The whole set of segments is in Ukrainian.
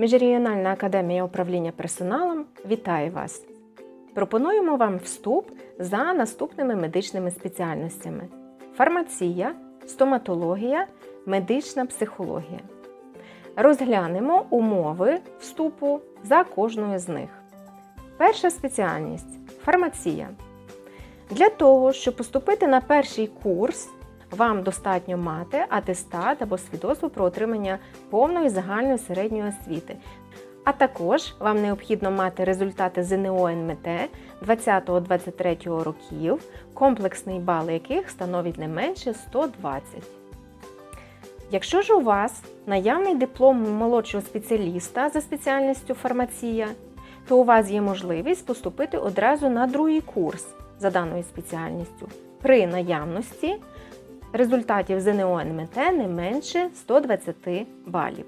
Міжрегіональна академія управління персоналом вітає вас! Пропонуємо вам вступ за наступними медичними спеціальностями: фармація, стоматологія, медична психологія. Розглянемо умови вступу за кожною з них. Перша спеціальність фармація. Для того, щоб поступити на перший курс, вам достатньо мати атестат або свідоцтво про отримання повної загальної середньої освіти. А також вам необхідно мати результати ЗНО НМТ 20-23 років, комплексний бал яких становить не менше 120. Якщо ж у вас наявний диплом молодшого спеціаліста за спеціальністю фармація, то у вас є можливість поступити одразу на другий курс за даною спеціальністю при наявності результатів ЗНО НМТ не менше 120 балів.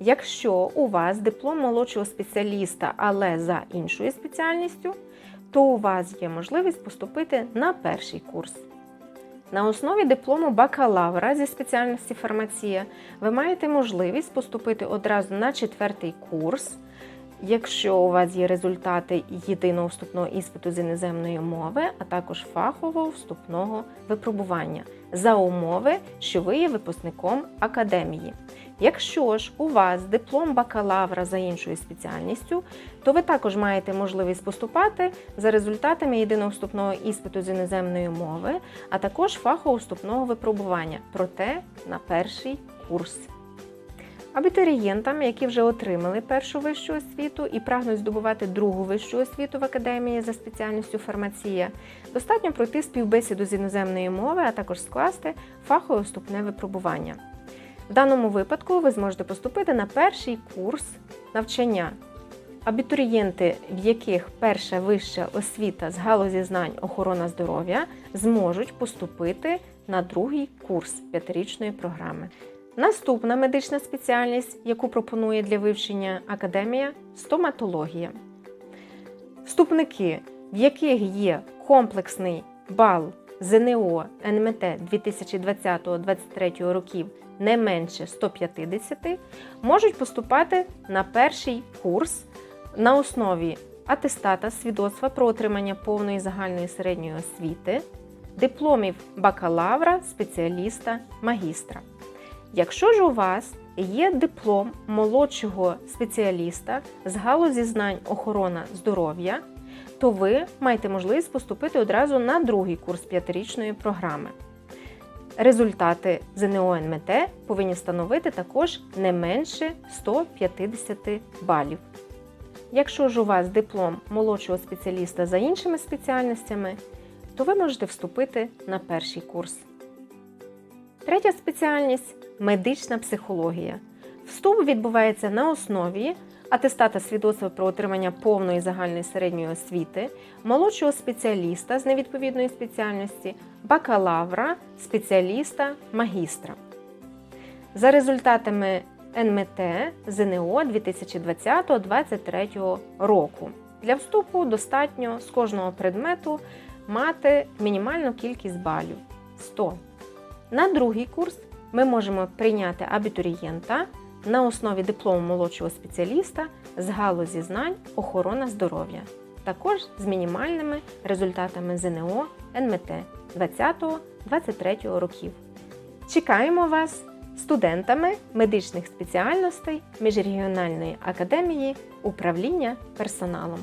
Якщо у вас диплом молодшого спеціаліста, але за іншою спеціальністю, то у вас є можливість поступити на перший курс. На основі диплому бакалавра зі спеціальності фармація ви маєте можливість поступити одразу на четвертий курс, якщо у вас є результати єдиного вступного іспиту з іноземної мови, а також фахового вступного випробування за умови, що ви є випускником академії. Якщо ж у вас диплом бакалавра за іншою спеціальністю, то ви також маєте можливість поступати за результатами єдиного вступного іспиту з іноземної мови, а також фахового вступного випробування, проте на перший курс. Абітурієнтам, які вже отримали першу вищу освіту і прагнуть здобувати другу вищу освіту в академії за спеціальністю фармація, достатньо пройти співбесіду з іноземної мови, а також скласти фахове вступне випробування. В даному випадку ви зможете поступити на перший курс навчання. Абітурієнти, в яких перша вища освіта з галузі знань охорона здоров'я, зможуть поступити на другий курс п'ятирічної програми. Наступна медична спеціальність, яку пропонує для вивчення академія стоматологія. Вступники, в яких є комплексний бал ЗНО НМТ 2020-2023 років не менше 150, можуть поступати на перший курс на основі атестата свідоцтва про отримання повної загальної середньої освіти, дипломів бакалавра, спеціаліста, магістра. Якщо ж у вас є диплом молодшого спеціаліста з галузі знань охорона здоров'я, то ви маєте можливість поступити одразу на другий курс п'ятирічної програми. Результати ЗНО НМТ повинні становити також не менше 150 балів. Якщо ж у вас диплом молодшого спеціаліста за іншими спеціальностями, то ви можете вступити на перший курс. Третя спеціальність медична психологія. Вступ відбувається на основі атестата свідоцтва про отримання повної загальної середньої освіти, молодшого спеціаліста з невідповідної спеціальності, бакалавра, спеціаліста, магістра. За результатами НМТ ЗНО 2020-2023 року. Для вступу достатньо з кожного предмету мати мінімальну кількість балів 100. На другий курс ми можемо прийняти абітурієнта на основі диплому молодшого спеціаліста з галузі знань охорона здоров'я, також з мінімальними результатами ЗНО НМТ 20-23 років. Чекаємо вас студентами медичних спеціальностей Міжрегіональної академії управління персоналом.